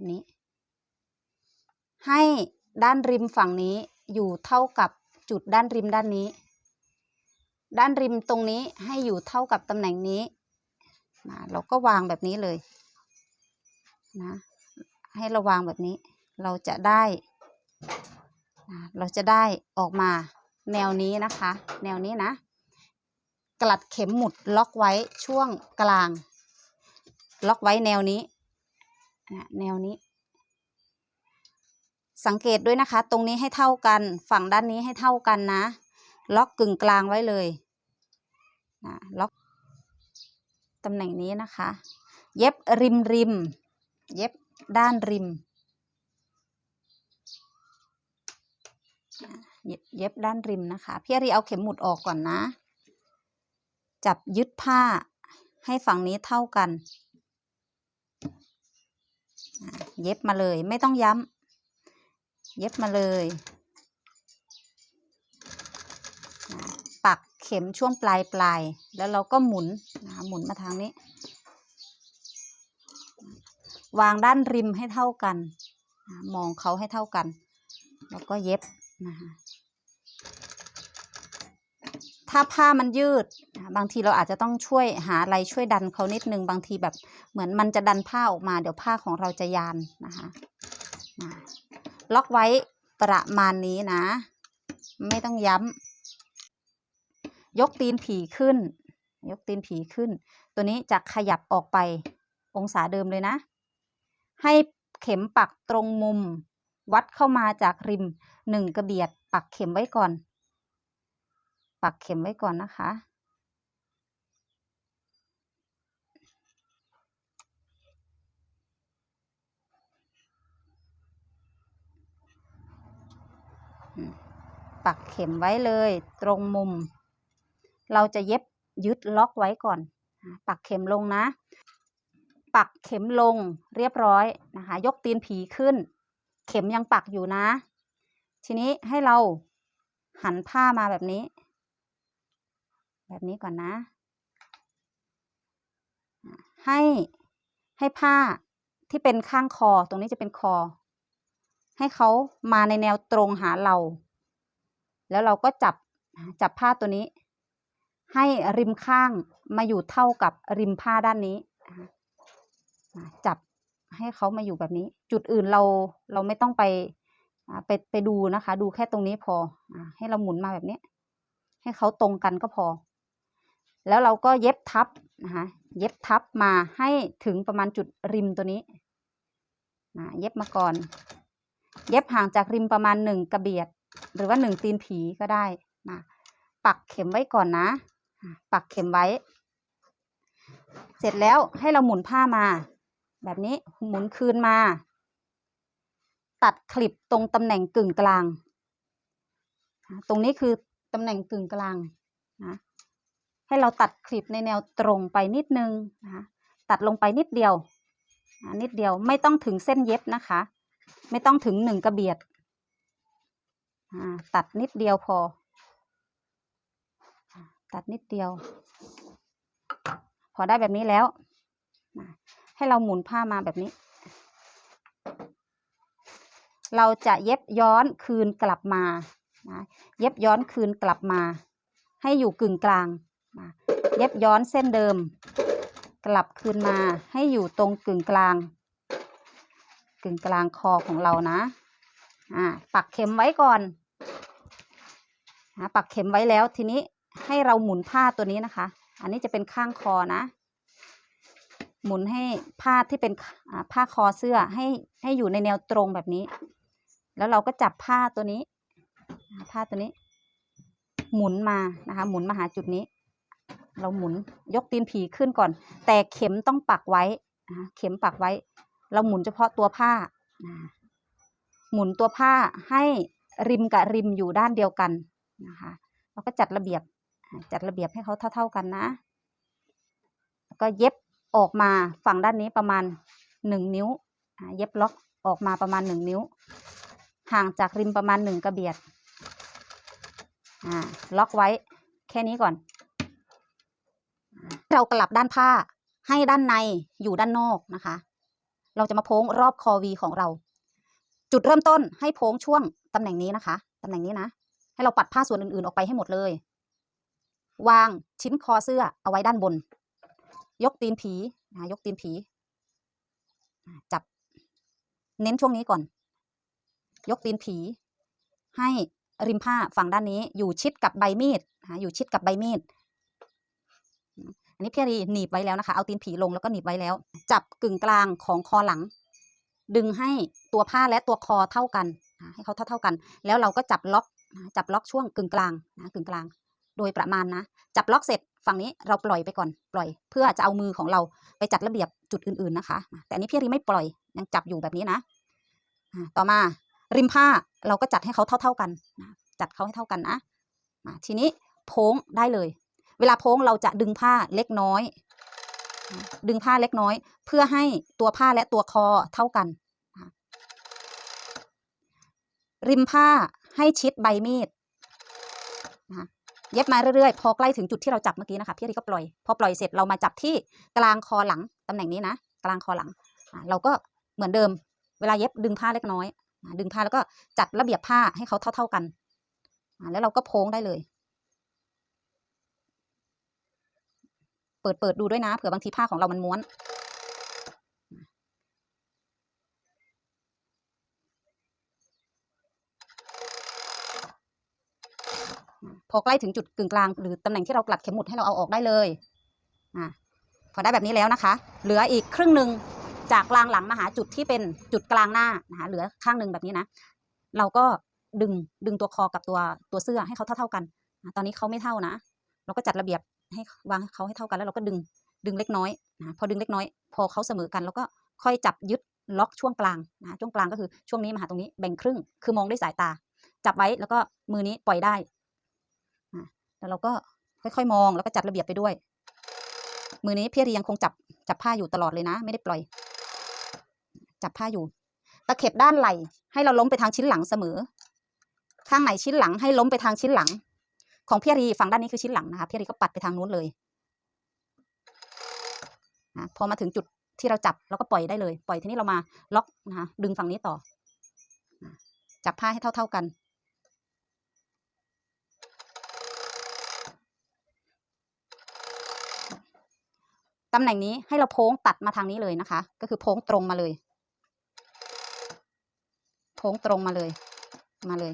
แบบนี้ ให้ด้านริมฝั่งนี้อยู่เท่ากับจุดด้านริมด้านนี้ ด้านริมตรงนี้ให้อยู่เท่ากับตำแหน่งนี้นะเราก็วางแบบนี้เลยนะให้เราวางแบบนี้ เราจะได้นะเราจะได้ออกมาแนวนี้นะคะ แนวนี้นะ กลัดเข็มหมุดล็อกไว้ช่วงกลาง ล็อกไว้แนวนี้ แนวนี้ สังเกตด้วยนะคะ ตรงนี้ให้เท่ากัน ฝั่งด้านนี้ให้เท่ากันนะ ล็อกกึ่งกลางไว้เลยนะล็อกตำแหน่งนี้นะคะ เย็บริมริม เย็บด้านริม เย็บด้านริมนะคะ พี่อารีเอาเข็มหมุดออกก่อนนะ จับยึดผ้าให้ฝั่งนี้เท่ากัน เย็บมาเลยไม่ต้องย้ำเย็บมาเลย ปักเข็มช่วงปลายปลายแล้วเราก็หมุนหมุนมาทางนี้ วางด้านริมให้เท่ากัน มองเขาให้เท่ากัน แล้วก็เย็บนะคะ ถ้าผ้ามันยืด บางทีเราอาจจะต้องช่วยหาอะไรช่วยดันเขานิดนึง บางทีแบบเหมือนมันจะดันผ้าออกมา เดี๋ยวผ้าของเราจะยานนะคะอะล็อกไว้ประมาณนี้นะ ไม่ต้องย้ำยกตีนผีขึ้น ยกตีนผีขึ้น ตัวนี้จะขยับออกไปองศาเดิมเลยนะ ให้เข็มปักตรงมุม วัดเข้ามาจากริมหนึ่งกระเบียดปักเข็มไว้ก่อน ปักเข็มไว้ก่อนนะคะ ปักเข็มไว้เลยตรงมุม เราจะเย็บยึดล็อกไว้ก่อน ปักเข็มลงนะ ปักเข็มลงเรียบร้อยนะคะ ยกตีนผีขึ้น เข็มยังปักอยู่นะ ทีนี้ให้เราหันผ้ามาแบบนี้ แบบนี้ก่อนนะ ให้ให้ผ้าที่เป็นข้างคอตรงนี้จะเป็นคอ ให้เขามาในแนวตรงหาเรา แล้วเราก็จับจับผ้าตัวนี้ ให้ริมข้างมาอยู่เท่ากับริมผ้าด้านนี้ จับให้เขามาอยู่แบบนี้ จุดอื่นเราเราไม่ต้องไปไปไปดูนะคะ ดูแค่ตรงนี้พอให้เราหมุนมาแบบนี้ ให้เขาตรงกันก็พอ แล้วเราก็เย็บทับนะคะเย็บทับมาให้ถึงประมาณจุดริมตัวนี้นะเย็บมาก่อน เย็บห่างจากริมประมาณหนึ่งกระเบียด หรือว่าหนึ่งตีนผีก็ได้นะปักเข็มไว้ก่อนนะ ปักเข็มไว้ เสร็จแล้วให้เราหมุนผ้ามา แบบนี้หมุนคืนมา ตัดคลิปตรงตำแหน่งกึ่งกลาง ตรงนี้คือตำแหน่งกึ่งกลางนะ ให้เราตัดคลิปในแนวตรงไปนิดนึงนะคะตัดลงไปนิดเดียวนิดเดียวไม่ต้องถึงเส้นเย็บนะคะ ไม่ต้องถึงหนึ่งกระเบียดตัดนิดเดียวพอ ตัดนิดเดียว พอได้แบบนี้แล้ว ให้เราหมุนผ้ามาแบบนี้ เราจะเย็บย้อนคืนกลับมา เย็บย้อนคืนกลับมา ให้อยู่กึ่งกลาง เย็บย้อนเส้นเดิม กลับคืนมาให้อยู่ตรงกึ่งกลาง กึ่งกลางคอของเรานะ อ่า ปักเข็มไว้ก่อนนะปักเข็มไว้แล้วทีนี้ให้เราหมุนผ้าตัวนี้นะคะ อันนี้จะเป็นข้างคอนะ หมุนให้ผ้าที่เป็นผ้าคอเสื้อให้ให้อยู่ในแนวตรงแบบนี้ แล้วเราก็จับผ้าตัวนี้ ผ้าตัวนี้ หมุนมานะคะ หมุนมาหาจุดนี้ เราหมุนยกตีนผีขึ้นก่อน แต่เข็มต้องปักไว้เข็มปักไว้ เราหมุนเฉพาะตัวผ้า หมุนตัวผ้าให้ริมกับริมอยู่ด้านเดียวกันนะคะแล้วก็จัดระเบียบจัดระเบียบให้เขาเท่า ๆกันนะแล้วก็เย็บออกมาฝั่งด้านนี้ประมาณหนึ่งนิ้วเย็บล็อกออกมาประมาณหนึ่งนิ้ว ห่างจากริมประมาณหนึ่งกระเบียดล็อกไว้แค่นี้ก่อน เรากลับด้านผ้าให้ด้านในอยู่ด้านนอกนะคะ เราจะมาโพ้งรอบคอวีของเรา จุดเริ่มต้นให้โพ้งช่วงตำแหน่งนี้นะคะตำแหน่งนี้นะ ให้เราปัดผ้าส่วนอื่นๆออกไปให้หมดเลย วางชิ้นคอเสื้อเอาไว้ด้านบน ยกตีนผีนะยกตีนผีจับเน้นช่วงนี้ก่อน ยกตีนผี ให้ริมผ้าฝั่งด้านนี้อยู่ชิดกับใบมีดนะอยู่ชิดกับใบมีด อันนี้พี่รีหนีบไว้แล้วนะคะ เอาตีนผีลงแล้วก็หนีบไว้แล้ว จับกึ่งกลางของคอหลัง ดึงให้ตัวผ้าและตัวคอเท่ากัน ให้เขาเท่าเท่ากัน แล้วเราก็จับล็อกจับล็อกช่วงกึ่งกลางนะกึ่งกลาง โดยประมาณนะ จับล็อกเสร็จฝั่งนี้เราปล่อยไปก่อนปล่อย เพื่อจะเอามือของเราไปจัดระเบียบจุดอื่นๆนะคะ แต่อันนี้พี่รีไม่ปล่อยยังจับอยู่แบบนี้นะต่อมาริมผ้าเราก็จัดให้เขาเท่า ๆกันจัดเขาให้เท่ากันนะทีนี้โพ้งได้เลย เวลาโพ้งเราจะดึงผ้าเล็กน้อย ดึงผ้าเล็กน้อย เพื่อให้ตัวผ้าและตัวคอเท่ากัน ริมผ้าให้ชิดใบมีดเย็บมาเรื่อยๆ พอใกล้ถึงจุดที่เราจับเมื่อกี้นะคะพี่อารีก็ปล่อย พอปล่อยเสร็จเรามาจับที่กลางคอหลังตำแหน่งนี้นะกลางคอหลัง เราก็เหมือนเดิม เวลาเย็บดึงผ้าเล็กน้อย ดึงผ้าแล้วก็จัดระเบียบผ้าให้เขาเท่า ๆกัน แล้วเราก็โพ้งได้เลย เปิดเปิดดูด้วยนะเผื่อบางทีผ้าของเรามันม้วน พอใกล้ถึงจุดกึ่งกลาง หรือตำแหน่งที่เรากลัดเข็มหมุดให้เราเอาออกได้เลยอะพอได้แบบนี้แล้วนะคะ เหลืออีกครึ่งหนึ่งจากกลางหลังมาหาจุดที่เป็นจุดกลางหน้านะคะเหลือข้างหนึ่งแบบนี้นะ เราก็ดึงดึงตัวคอกับตัวตัวเสื้อให้เขาเท่า ๆกัน ตอนนี้เขาไม่เท่านะ เราก็จัดระเบียบ ให้วางเขาให้เท่ากันแล้วเราก็ดึงดึงเล็กน้อยนะพอดึงเล็กน้อย พอเขาเสมอกันแล้วก็ค่อยจับยึดล็อกช่วงกลางนะช่วงกลางก็คือช่วงนี้มาหาตรงนี้แบ่งครึ่ง คือมองด้วยสายตา จับไว้แล้วก็มือนี้ปล่อยได้นะแล้วเราก็ค่อยๆมองแล้วก็จัดระเบียบไปด้วย มือนี้พี่รียังคงจับจับผ้าอยู่ตลอดเลยนะ ไม่ได้ปล่อย จับผ้าอยู่ ตะเข็บด้านไหล่ให้เราล้มไปทางชิ้นหลังเสมอ ข้างไหนชิ้นหลังให้ล้มไปทางชิ้นหลัง ของพี่รีฝั่งด้านนี้คือชิ้นหลังนะคะพี่รีก็ปัดไปทางนู้นเลยนะพอมาถึงจุดที่เราจับเราก็ปล่อยได้เลย ปล่อยทีนี้เรามาล็อกนะคะดึงฝั่งนี้ต่อนะจับผ้าให้เท่า ๆกัน ตำแหน่งนี้ให้เราโพ้งตัดมาทางนี้เลยนะคะ ก็คือโพ้งตรงมาเลย โพ้งตรงมาเลย มาเลย